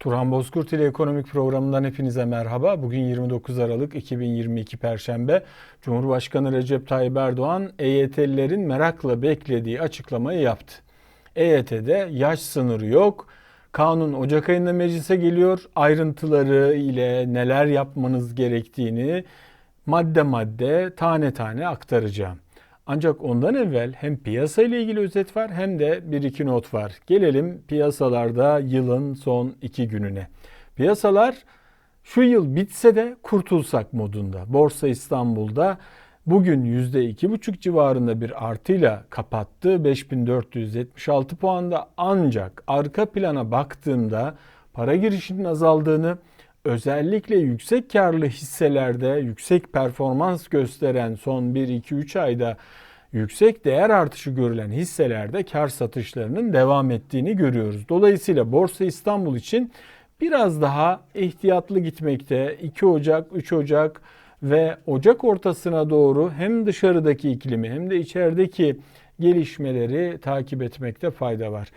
Turhan Bozkurt ile Ekonomik Programı'ndan hepinize merhaba. Bugün 29 Aralık 2022 Perşembe. Cumhurbaşkanı Recep Tayyip Erdoğan EYT'lilerin merakla beklediği açıklamayı yaptı. EYT'de yaş sınırı yok. Kanun Ocak ayında meclise geliyor. Ayrıntıları ile neler yapmanız gerektiğini madde madde tane tane aktaracağım. Ancak ondan evvel hem piyasa ile ilgili özet var hem de bir iki not var. Gelelim piyasalarda yılın son iki gününe. Piyasalar şu yıl bitse de kurtulsak modunda. Borsa İstanbul'da bugün %2,5 civarında bir artıyla kapattı. 5476 puanda ancak arka plana baktığımda para girişinin azaldığını, özellikle yüksek karlı hisselerde yüksek performans gösteren son 1-2-3 ayda yüksek değer artışı görülen hisselerde kar satışlarının devam ettiğini görüyoruz. Dolayısıyla Borsa İstanbul için biraz daha ihtiyatlı gitmekte. 2 Ocak, 3 Ocak ve Ocak ortasına doğru hem dışarıdaki iklimi hem de içerideki gelişmeleri takip etmekte fayda var.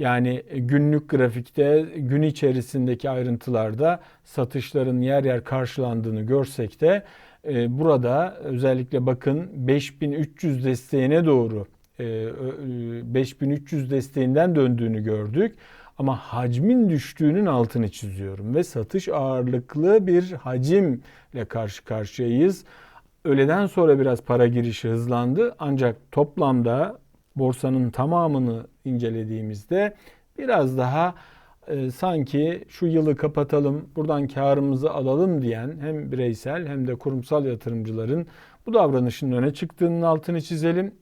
Yani günlük grafikte gün içerisindeki ayrıntılarda satışların yer yer karşılandığını görsek de e, burada özellikle bakın 5300 desteğine doğru 5300 e, desteğinden döndüğünü gördük. Ama hacmin düştüğünün altını çiziyorum ve satış ağırlıklı bir hacimle karşı karşıyayız. Öğleden sonra biraz para girişi hızlandı ancak toplamda borsanın tamamını incelediğimizde biraz daha e, sanki şu yılı kapatalım, buradan karımızı alalım diyen hem bireysel hem de kurumsal yatırımcıların bu davranışın öne çıktığının altını çizelim.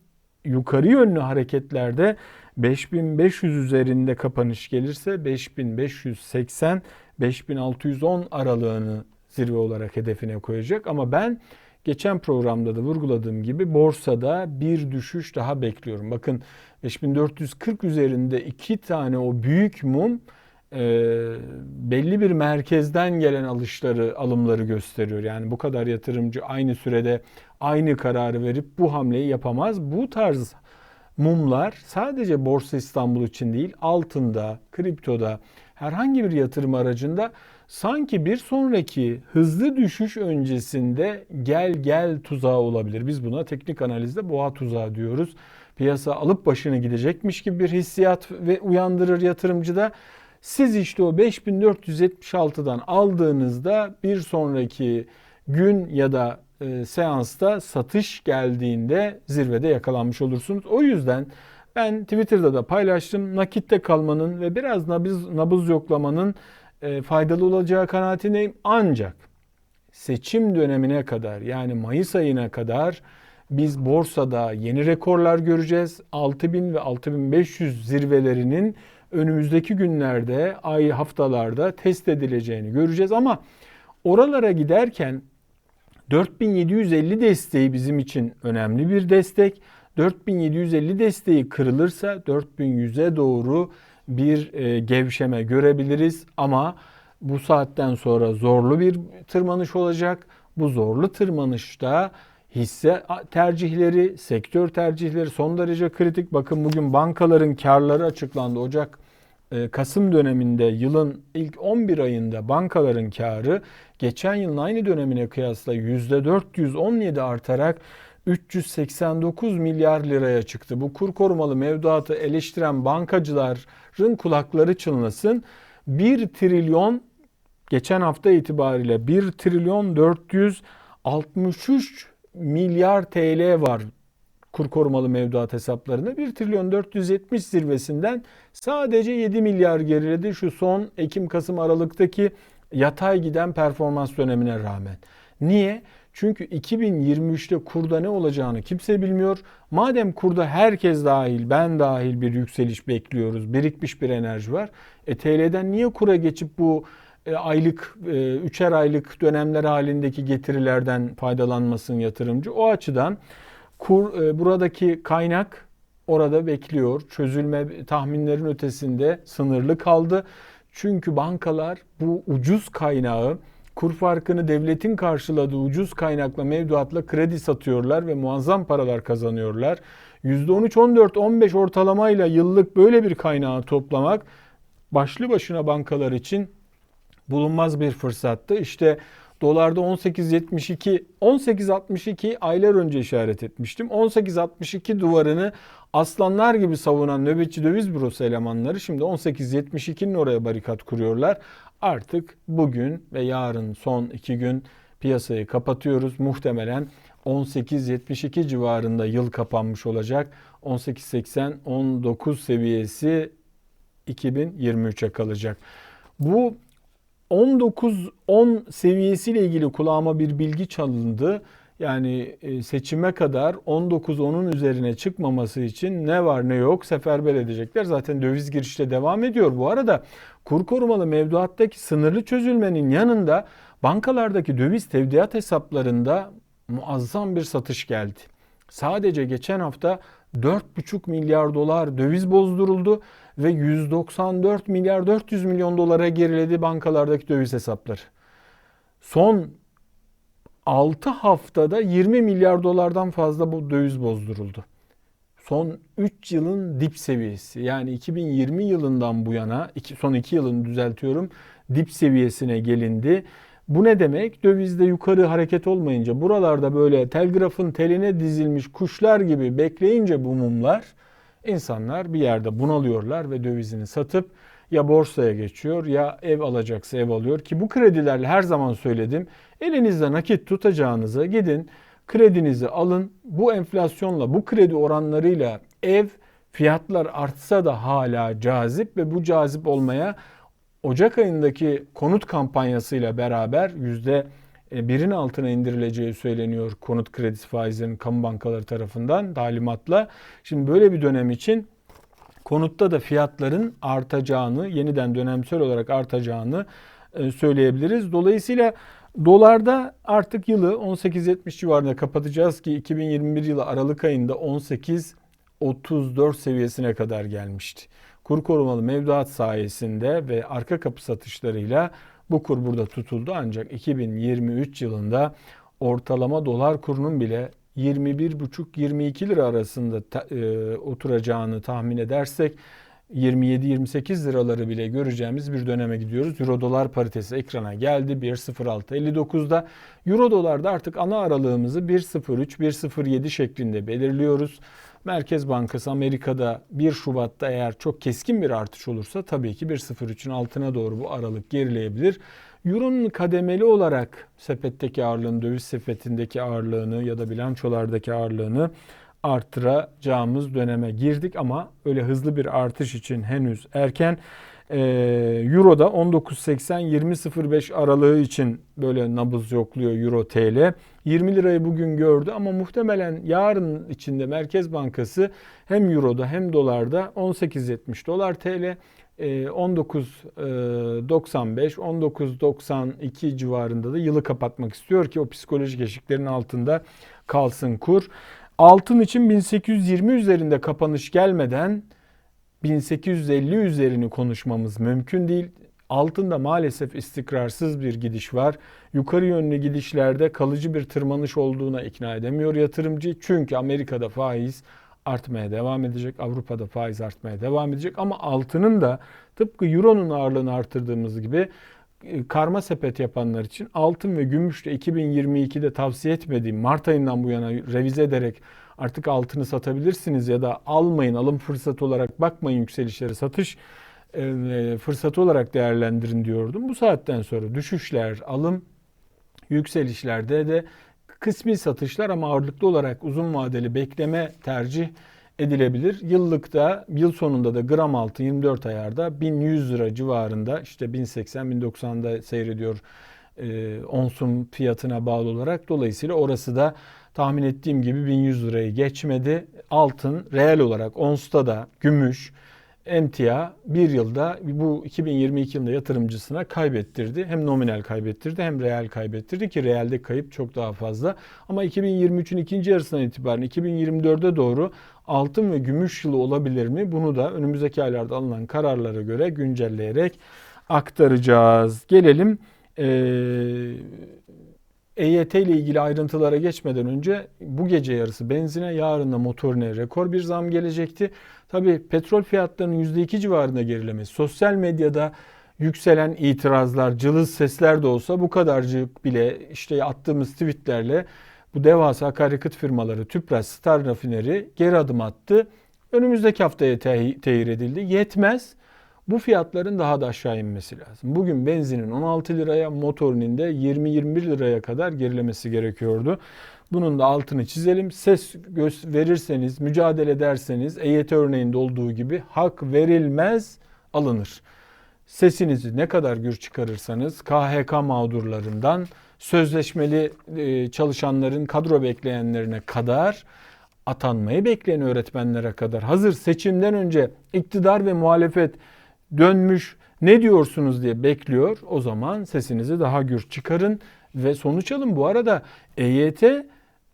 Yukarı yönlü hareketlerde 5500 üzerinde kapanış gelirse 5580 5610 aralığını zirve olarak hedefine koyacak ama ben geçen programda da vurguladığım gibi borsada bir düşüş daha bekliyorum. Bakın 5440 üzerinde iki tane o büyük mum e, belli bir merkezden gelen alışları, alımları gösteriyor. Yani bu kadar yatırımcı aynı sürede aynı kararı verip bu hamleyi yapamaz. Bu tarz mumlar sadece Borsa İstanbul için değil, altında, kriptoda, herhangi bir yatırım aracında sanki bir sonraki hızlı düşüş öncesinde gel gel tuzağı olabilir. Biz buna teknik analizde boğa tuzağı diyoruz. Piyasa alıp başını gidecekmiş gibi bir hissiyat ve uyandırır yatırımcıda. Siz işte o 5476'dan aldığınızda bir sonraki gün ya da e, seansta satış geldiğinde zirvede yakalanmış olursunuz. O yüzden ben Twitter'da da paylaştım. Nakitte kalmanın ve biraz nabız, nabız yoklamanın e, faydalı olacağı kanaatindeyim. Ancak seçim dönemine kadar yani Mayıs ayına kadar biz borsada yeni rekorlar göreceğiz. 6000 ve 6500 zirvelerinin önümüzdeki günlerde, ay haftalarda test edileceğini göreceğiz ama oralara giderken 4750 desteği bizim için önemli bir destek. 4750 desteği kırılırsa 4100'e doğru bir e, gevşeme görebiliriz ama bu saatten sonra zorlu bir tırmanış olacak. Bu zorlu tırmanışta hisse tercihleri, sektör tercihleri son derece kritik. Bakın bugün bankaların karları açıklandı. Ocak e, Kasım döneminde yılın ilk 11 ayında bankaların karı geçen yılın aynı dönemine kıyasla %417 artarak 389 milyar liraya çıktı. Bu kur korumalı mevduatı eleştiren bankacıların kulakları çınlasın. 1 trilyon geçen hafta itibariyle 1 trilyon 463 milyar TL var kur korumalı mevduat hesaplarında 1 trilyon 470 zirvesinden sadece 7 milyar geriledi şu son Ekim-Kasım Aralık'taki yatay giden performans dönemine rağmen. Niye? Çünkü 2023'te kurda ne olacağını kimse bilmiyor. Madem kurda herkes dahil, ben dahil bir yükseliş bekliyoruz. Birikmiş bir enerji var. E TL'den niye kura geçip bu e, aylık, e, üçer aylık dönemler halindeki getirilerden faydalanmasın yatırımcı? O açıdan kur, e, buradaki kaynak orada bekliyor. Çözülme tahminlerin ötesinde sınırlı kaldı. Çünkü bankalar bu ucuz kaynağı kur farkını devletin karşıladığı ucuz kaynakla mevduatla kredi satıyorlar ve muazzam paralar kazanıyorlar. %13, 14, 15 ortalamayla yıllık böyle bir kaynağı toplamak başlı başına bankalar için bulunmaz bir fırsattı. İşte dolarda 18.72 18.62 aylar önce işaret etmiştim. 18.62 duvarını aslanlar gibi savunan nöbetçi döviz bürosu elemanları şimdi 18.72'nin oraya barikat kuruyorlar. Artık bugün ve yarın son iki gün piyasayı kapatıyoruz. Muhtemelen 18.72 civarında yıl kapanmış olacak. 18.80-19 seviyesi 2023'e kalacak. Bu 19-10 seviyesiyle ilgili kulağıma bir bilgi çalındı. Yani e, seçime kadar 19-10'un üzerine çıkmaması için ne var ne yok seferber edecekler. Zaten döviz girişte devam ediyor. Bu arada kur korumalı mevduattaki sınırlı çözülmenin yanında bankalardaki döviz tevdiat hesaplarında muazzam bir satış geldi. Sadece geçen hafta 4,5 milyar dolar döviz bozduruldu ve 194 milyar 400 milyon dolara geriledi bankalardaki döviz hesapları. Son 6 haftada 20 milyar dolardan fazla bu döviz bozduruldu. Son 3 yılın dip seviyesi yani 2020 yılından bu yana son 2 yılını düzeltiyorum dip seviyesine gelindi. Bu ne demek? Dövizde yukarı hareket olmayınca buralarda böyle telgrafın teline dizilmiş kuşlar gibi bekleyince bu mumlar insanlar bir yerde bunalıyorlar ve dövizini satıp ya borsaya geçiyor ya ev alacaksa ev alıyor ki bu kredilerle her zaman söyledim elinizde nakit tutacağınıza gidin kredinizi alın bu enflasyonla bu kredi oranlarıyla ev fiyatlar artsa da hala cazip ve bu cazip olmaya Ocak ayındaki konut kampanyasıyla beraber yüzde e, birin altına indirileceği söyleniyor konut kredisi faizlerinin kamu bankaları tarafından talimatla. Şimdi böyle bir dönem için konutta da fiyatların artacağını, yeniden dönemsel olarak artacağını e, söyleyebiliriz. Dolayısıyla dolarda artık yılı 18.70 civarında kapatacağız ki 2021 yılı Aralık ayında 18.34 seviyesine kadar gelmişti. Kur korumalı mevduat sayesinde ve arka kapı satışlarıyla bu kur burada tutuldu. Ancak 2023 yılında ortalama dolar kurunun bile 21,5-22 lira arasında e, oturacağını tahmin edersek 27-28 liraları bile göreceğimiz bir döneme gidiyoruz. Euro dolar paritesi ekrana geldi 1.0659'da. Euro dolarda artık ana aralığımızı 1.03-1.07 şeklinde belirliyoruz. Merkez Bankası Amerika'da 1 Şubat'ta eğer çok keskin bir artış olursa tabii ki 1.03'ün altına doğru bu aralık gerileyebilir. Euro'nun kademeli olarak sepetteki ağırlığını, döviz sepetindeki ağırlığını ya da bilançolardaki ağırlığını arttıracağımız döneme girdik ama öyle hızlı bir artış için henüz erken. Ee, Euro'da 19.80-20.05 aralığı için böyle nabız yokluyor Euro TL. 20 lirayı bugün gördü ama muhtemelen yarın içinde Merkez Bankası hem Euro'da hem dolarda 18.70 dolar TL 19.95 19.92 civarında da yılı kapatmak istiyor ki o psikolojik eşiklerin altında kalsın kur. Altın için 1820 üzerinde kapanış gelmeden 1850 üzerini konuşmamız mümkün değil. Altında maalesef istikrarsız bir gidiş var. Yukarı yönlü gidişlerde kalıcı bir tırmanış olduğuna ikna edemiyor yatırımcı. Çünkü Amerika'da faiz artmaya devam edecek. Avrupa'da faiz artmaya devam edecek. Ama altının da tıpkı Euro'nun ağırlığını artırdığımız gibi karma sepet yapanlar için altın ve gümüşle 2022'de tavsiye etmediğim Mart ayından bu yana revize ederek artık altını satabilirsiniz ya da almayın alım fırsatı olarak bakmayın yükselişleri satış e, fırsatı olarak değerlendirin diyordum. Bu saatten sonra düşüşler, alım, yükselişlerde de kısmi satışlar ama ağırlıklı olarak uzun vadeli bekleme tercih edilebilir. Yıllıkta yıl sonunda da gram altın 24 ayarda 1100 lira civarında işte 1080-1090'da seyrediyor e, onsun fiyatına bağlı olarak. Dolayısıyla orası da tahmin ettiğim gibi 1100 lirayı geçmedi. Altın reel olarak onsta da gümüş, emtia bir yılda bu 2022 yılında yatırımcısına kaybettirdi. Hem nominal kaybettirdi hem reel kaybettirdi ki reelde kayıp çok daha fazla. Ama 2023'ün ikinci yarısından itibaren 2024'e doğru altın ve gümüş yılı olabilir mi? Bunu da önümüzdeki aylarda alınan kararlara göre güncelleyerek aktaracağız. Gelelim EYT ile ilgili ayrıntılara geçmeden önce bu gece yarısı benzine yarın da motorine rekor bir zam gelecekti. Tabi petrol fiyatlarının %2 civarında gerilemesi, sosyal medyada yükselen itirazlar, cılız sesler de olsa bu kadarcık bile işte attığımız tweetlerle bu devasa akaryakıt firmaları Tüpraş, Star Rafineri geri adım attı. Önümüzdeki haftaya te- tehir edildi. Yetmez. Bu fiyatların daha da aşağı inmesi lazım. Bugün benzinin 16 liraya, motorinin de 20-21 liraya kadar gerilemesi gerekiyordu. Bunun da altını çizelim. Ses verirseniz, mücadele ederseniz EYT örneğinde olduğu gibi hak verilmez, alınır. Sesinizi ne kadar gür çıkarırsanız KHK mağdurlarından sözleşmeli e, çalışanların kadro bekleyenlerine kadar atanmayı bekleyen öğretmenlere kadar hazır seçimden önce iktidar ve muhalefet dönmüş ne diyorsunuz diye bekliyor. O zaman sesinizi daha gür çıkarın ve sonuç alın. Bu arada EYT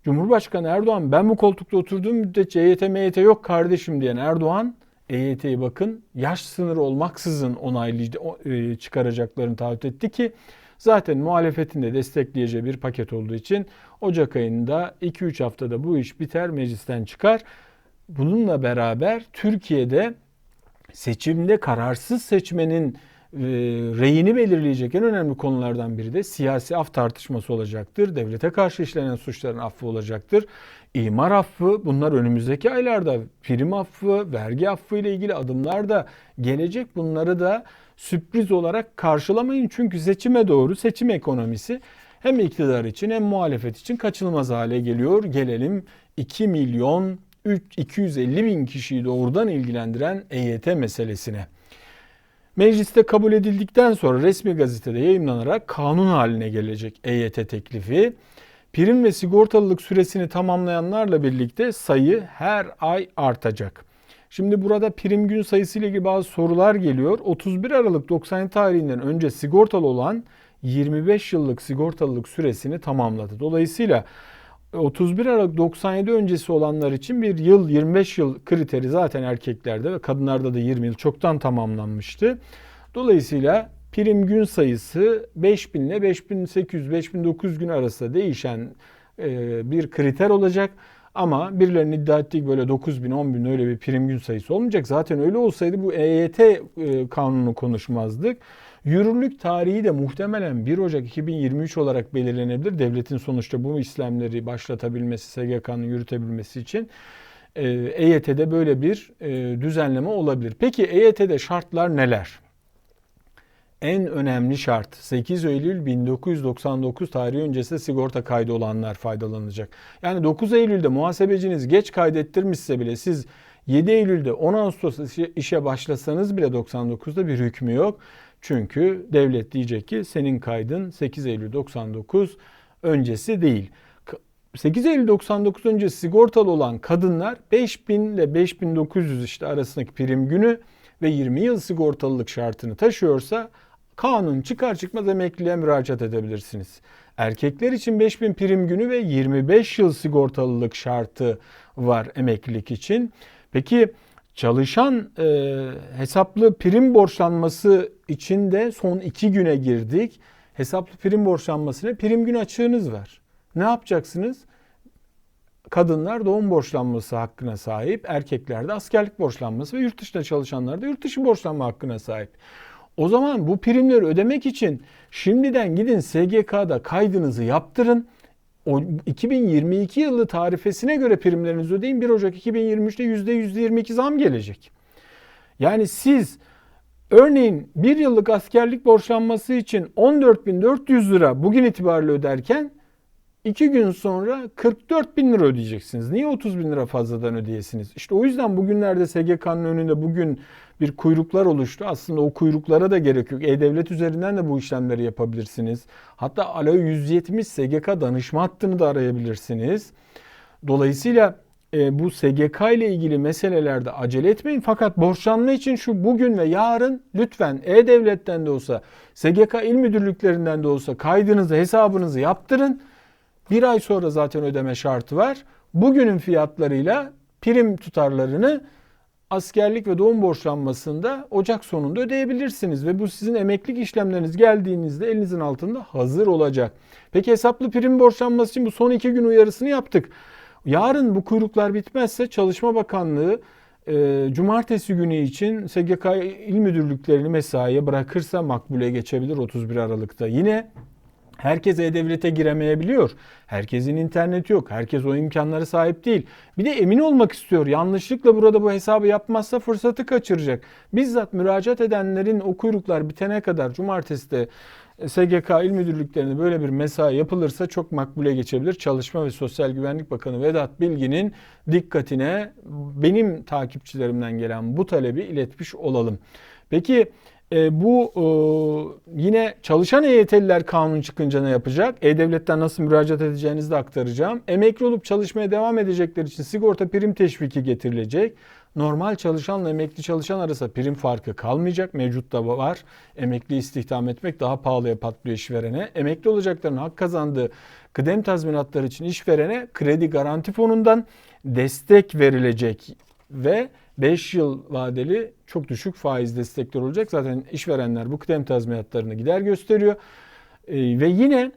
Cumhurbaşkanı Erdoğan ben bu koltukta oturduğum müddetçe EYT MYT yok kardeşim diyen Erdoğan EYT'yi bakın yaş sınırı olmaksızın onaylayıcı e, çıkaracaklarını taahhüt etti ki zaten muhalefetin de destekleyeceği bir paket olduğu için Ocak ayında 2-3 haftada bu iş biter meclisten çıkar. Bununla beraber Türkiye'de seçimde kararsız seçmenin e, reyini belirleyecek en önemli konulardan biri de siyasi af tartışması olacaktır. Devlete karşı işlenen suçların affı olacaktır. İmar affı bunlar önümüzdeki aylarda prim affı, vergi affı ile ilgili adımlar da gelecek. Bunları da sürpriz olarak karşılamayın. Çünkü seçime doğru seçim ekonomisi hem iktidar için hem muhalefet için kaçınılmaz hale geliyor. Gelelim 2 milyon 250 bin kişiyi doğrudan ilgilendiren EYT meselesine. Mecliste kabul edildikten sonra resmi gazetede yayınlanarak kanun haline gelecek EYT teklifi. Prim ve sigortalılık süresini tamamlayanlarla birlikte sayı her ay artacak. Şimdi burada prim gün sayısı ile ilgili bazı sorular geliyor. 31 Aralık 90 tarihinden önce sigortalı olan 25 yıllık sigortalılık süresini tamamladı. Dolayısıyla 31 Aralık 97 öncesi olanlar için bir yıl 25 yıl kriteri zaten erkeklerde ve kadınlarda da 20 yıl çoktan tamamlanmıştı. Dolayısıyla prim gün sayısı 5000 ile 5800 5900 gün arasında değişen e, bir kriter olacak. Ama birilerinin iddia ettiği böyle 9 bin 10 bin öyle bir prim gün sayısı olmayacak. Zaten öyle olsaydı bu EYT e, kanunu konuşmazdık. Yürürlük tarihi de muhtemelen 1 Ocak 2023 olarak belirlenebilir. Devletin sonuçta bu işlemleri başlatabilmesi, SGK'nın yürütebilmesi için EYT'de böyle bir e, düzenleme olabilir. Peki EYT'de şartlar neler? En önemli şart 8 Eylül 1999 tarihi öncesi sigorta kaydı olanlar faydalanacak. Yani 9 Eylül'de muhasebeciniz geç kaydettirmişse bile siz 7 Eylül'de 10 Ağustos işe başlasanız bile 99'da bir hükmü yok. Çünkü devlet diyecek ki senin kaydın 8 Eylül 99 öncesi değil. 8 Eylül 99 öncesi sigortalı olan kadınlar 5000 ile 5900 işte arasındaki prim günü ve 20 yıl sigortalılık şartını taşıyorsa kanun çıkar çıkmaz emekliliğe müracaat edebilirsiniz. Erkekler için 5000 prim günü ve 25 yıl sigortalılık şartı var emeklilik için. Peki çalışan e, hesaplı prim borçlanması için de son iki güne girdik. Hesaplı prim borçlanmasına prim gün açığınız var. Ne yapacaksınız? Kadınlar doğum borçlanması hakkına sahip, erkekler de askerlik borçlanması ve yurt dışında çalışanlar da yurt dışı borçlanma hakkına sahip. O zaman bu primleri ödemek için şimdiden gidin SGK'da kaydınızı yaptırın. O 2022 yılı tarifesine göre primlerinizi ödeyin. 1 Ocak 2023'te %122 zam gelecek. Yani siz örneğin bir yıllık askerlik borçlanması için 14.400 lira bugün itibariyle öderken 2 gün sonra 44 bin lira ödeyeceksiniz. Niye 30 bin lira fazladan ödeyesiniz? İşte o yüzden bugünlerde SGK'nın önünde bugün bir kuyruklar oluştu. Aslında o kuyruklara da gerek yok. E-Devlet üzerinden de bu işlemleri yapabilirsiniz. Hatta Alo 170 SGK danışma hattını da arayabilirsiniz. Dolayısıyla e, bu SGK ile ilgili meselelerde acele etmeyin. Fakat borçlanma için şu bugün ve yarın lütfen E-Devlet'ten de olsa, SGK il müdürlüklerinden de olsa kaydınızı, hesabınızı yaptırın. Bir ay sonra zaten ödeme şartı var. Bugünün fiyatlarıyla prim tutarlarını askerlik ve doğum borçlanmasında Ocak sonunda ödeyebilirsiniz ve bu sizin emeklilik işlemleriniz geldiğinizde elinizin altında hazır olacak. Peki hesaplı prim borçlanması için bu son iki gün uyarısını yaptık. Yarın bu kuyruklar bitmezse Çalışma Bakanlığı e, cumartesi günü için SGK il müdürlüklerini mesaiye bırakırsa makbule geçebilir 31 Aralık'ta. Yine Herkes E-Devlet'e giremeyebiliyor. Herkesin interneti yok. Herkes o imkanlara sahip değil. Bir de emin olmak istiyor. Yanlışlıkla burada bu hesabı yapmazsa fırsatı kaçıracak. Bizzat müracaat edenlerin o kuyruklar bitene kadar cumartesi de SGK il müdürlüklerinde böyle bir mesai yapılırsa çok makbule geçebilir. Çalışma ve Sosyal Güvenlik Bakanı Vedat Bilgin'in dikkatine benim takipçilerimden gelen bu talebi iletmiş olalım. Peki e, bu e, yine çalışan EYT'liler kanun çıkınca ne yapacak? E-Devlet'ten nasıl müracaat edeceğinizi de aktaracağım. Emekli olup çalışmaya devam edecekler için sigorta prim teşviki getirilecek. Normal çalışanla emekli çalışan arasında prim farkı kalmayacak. Mevcut da var. Emekli istihdam etmek daha pahalıya patlıyor işverene. Emekli olacakların hak kazandığı kıdem tazminatları için işverene kredi garanti fonundan destek verilecek ve 5 yıl vadeli çok düşük faiz destekler olacak. Zaten işverenler bu kıdem tazminatlarını gider gösteriyor. E, ve yine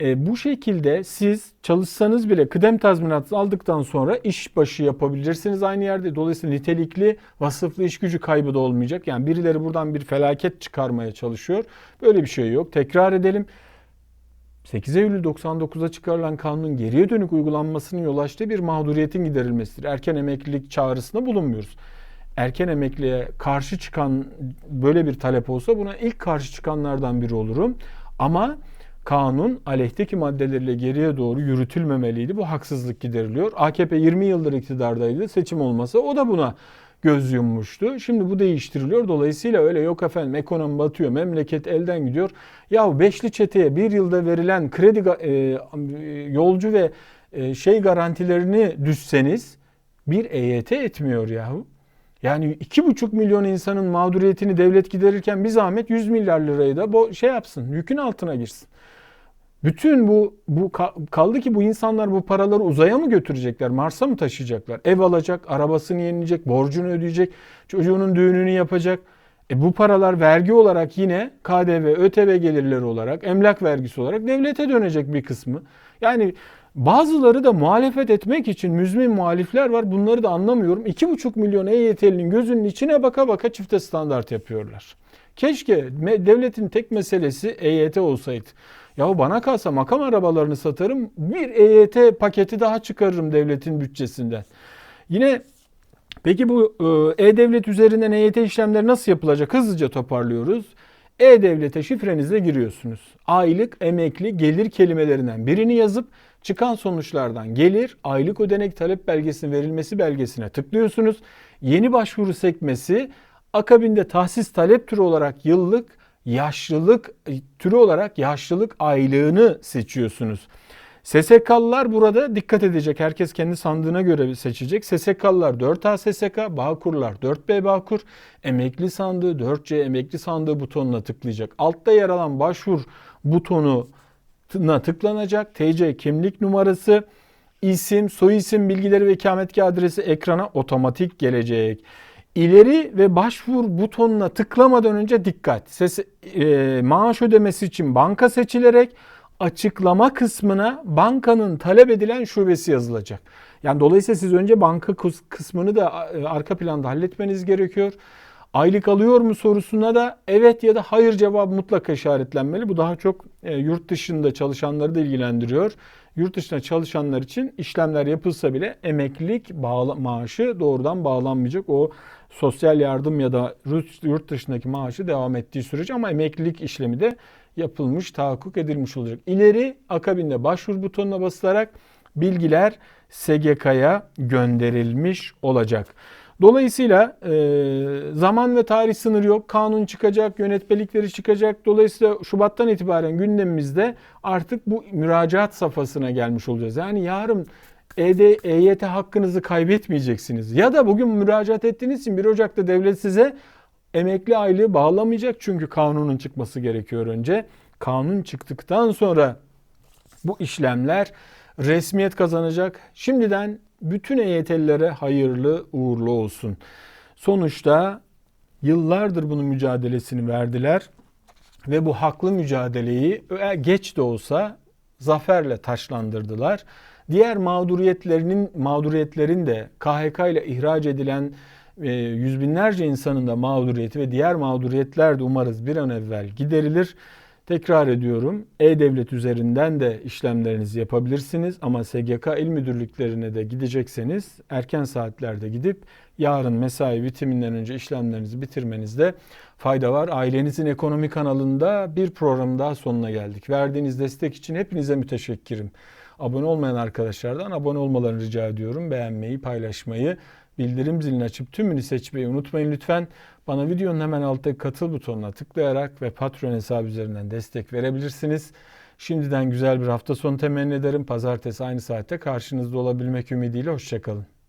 e, bu şekilde siz çalışsanız bile kıdem tazminatı aldıktan sonra iş başı yapabilirsiniz aynı yerde. Dolayısıyla nitelikli vasıflı iş gücü kaybı da olmayacak. Yani birileri buradan bir felaket çıkarmaya çalışıyor. Böyle bir şey yok. Tekrar edelim. 8 Eylül 99'da çıkarılan kanunun geriye dönük uygulanmasının yol açtığı bir mağduriyetin giderilmesidir. Erken emeklilik çağrısında bulunmuyoruz. Erken emekliye karşı çıkan böyle bir talep olsa buna ilk karşı çıkanlardan biri olurum. Ama kanun aleyhteki maddeleriyle geriye doğru yürütülmemeliydi. Bu haksızlık gideriliyor. AKP 20 yıldır iktidardaydı. Seçim olmasa o da buna göz yummuştu. Şimdi bu değiştiriliyor. Dolayısıyla öyle yok efendim ekonomi batıyor, memleket elden gidiyor. Ya beşli çeteye bir yılda verilen kredi e, yolcu ve e, şey garantilerini düşseniz bir EYT etmiyor yahu. Yani iki buçuk milyon insanın mağduriyetini devlet giderirken bir zahmet 100 milyar lirayı da bu şey yapsın, yükün altına girsin. Bütün bu bu kaldı ki bu insanlar bu paraları uzaya mı götürecekler? Mars'a mı taşıyacaklar? Ev alacak, arabasını yenilecek, borcunu ödeyecek, çocuğunun düğününü yapacak. E bu paralar vergi olarak yine KDV, ÖTV gelirleri olarak, emlak vergisi olarak devlete dönecek bir kısmı. Yani bazıları da muhalefet etmek için müzmin muhalifler var. Bunları da anlamıyorum. 2,5 milyon EYT'linin gözünün içine baka baka çifte standart yapıyorlar. Keşke devletin tek meselesi EYT olsaydı. Ya bana kalsa makam arabalarını satarım. Bir EYT paketi daha çıkarırım devletin bütçesinden. Yine peki bu e, E-Devlet üzerinden EYT işlemleri nasıl yapılacak? Hızlıca toparlıyoruz. E-Devlet'e şifrenizle giriyorsunuz. Aylık, emekli, gelir kelimelerinden birini yazıp çıkan sonuçlardan gelir, aylık ödenek talep belgesinin verilmesi belgesine tıklıyorsunuz. Yeni başvuru sekmesi akabinde tahsis talep türü olarak yıllık yaşlılık e, türü olarak yaşlılık aylığını seçiyorsunuz. SSK'lılar burada dikkat edecek. Herkes kendi sandığına göre seçecek. SSK'lılar 4A SSK, Bağkurlar 4B Bağkur, emekli sandığı 4C emekli sandığı butonuna tıklayacak. Altta yer alan başvur butonuna tıklanacak. TC kimlik numarası, isim, soyisim bilgileri ve ikametgah adresi ekrana otomatik gelecek. İleri ve başvur butonuna tıklamadan önce dikkat. Ses, e, maaş ödemesi için banka seçilerek açıklama kısmına bankanın talep edilen şubesi yazılacak. Yani dolayısıyla siz önce banka kısmını da e, arka planda halletmeniz gerekiyor. Aylık alıyor mu sorusuna da evet ya da hayır cevabı mutlaka işaretlenmeli. Bu daha çok e, yurt dışında çalışanları da ilgilendiriyor. Yurt dışında çalışanlar için işlemler yapılsa bile emeklilik bağla, maaşı doğrudan bağlanmayacak. O sosyal yardım ya da yurt dışındaki maaşı devam ettiği sürece ama emeklilik işlemi de yapılmış, tahakkuk edilmiş olacak. İleri akabinde başvur butonuna basılarak bilgiler SGK'ya gönderilmiş olacak. Dolayısıyla e, zaman ve tarih sınırı yok. Kanun çıkacak, yönetmelikleri çıkacak. Dolayısıyla Şubat'tan itibaren gündemimizde artık bu müracaat safhasına gelmiş olacağız. Yani yarın ED, EYT hakkınızı kaybetmeyeceksiniz. Ya da bugün müracaat ettiğiniz için 1 Ocak'ta devlet size emekli aylığı bağlamayacak. Çünkü kanunun çıkması gerekiyor önce. Kanun çıktıktan sonra bu işlemler resmiyet kazanacak. Şimdiden bütün EYT'lilere hayırlı uğurlu olsun. Sonuçta yıllardır bunun mücadelesini verdiler ve bu haklı mücadeleyi geç de olsa zaferle taşlandırdılar. Diğer mağduriyetlerinin mağduriyetlerin de KHK ile ihraç edilen e, yüz binlerce insanın da mağduriyeti ve diğer mağduriyetler de umarız bir an evvel giderilir. Tekrar ediyorum E-Devlet üzerinden de işlemlerinizi yapabilirsiniz ama SGK il müdürlüklerine de gidecekseniz erken saatlerde gidip yarın mesai bitiminden önce işlemlerinizi bitirmenizde fayda var. Ailenizin ekonomi kanalında bir program daha sonuna geldik. Verdiğiniz destek için hepinize müteşekkirim. Abone olmayan arkadaşlardan abone olmalarını rica ediyorum. Beğenmeyi, paylaşmayı, bildirim zilini açıp tümünü seçmeyi unutmayın lütfen. Bana videonun hemen alttaki katıl butonuna tıklayarak ve Patreon hesabı üzerinden destek verebilirsiniz. Şimdiden güzel bir hafta sonu temenni ederim. Pazartesi aynı saatte karşınızda olabilmek ümidiyle. Hoşçakalın.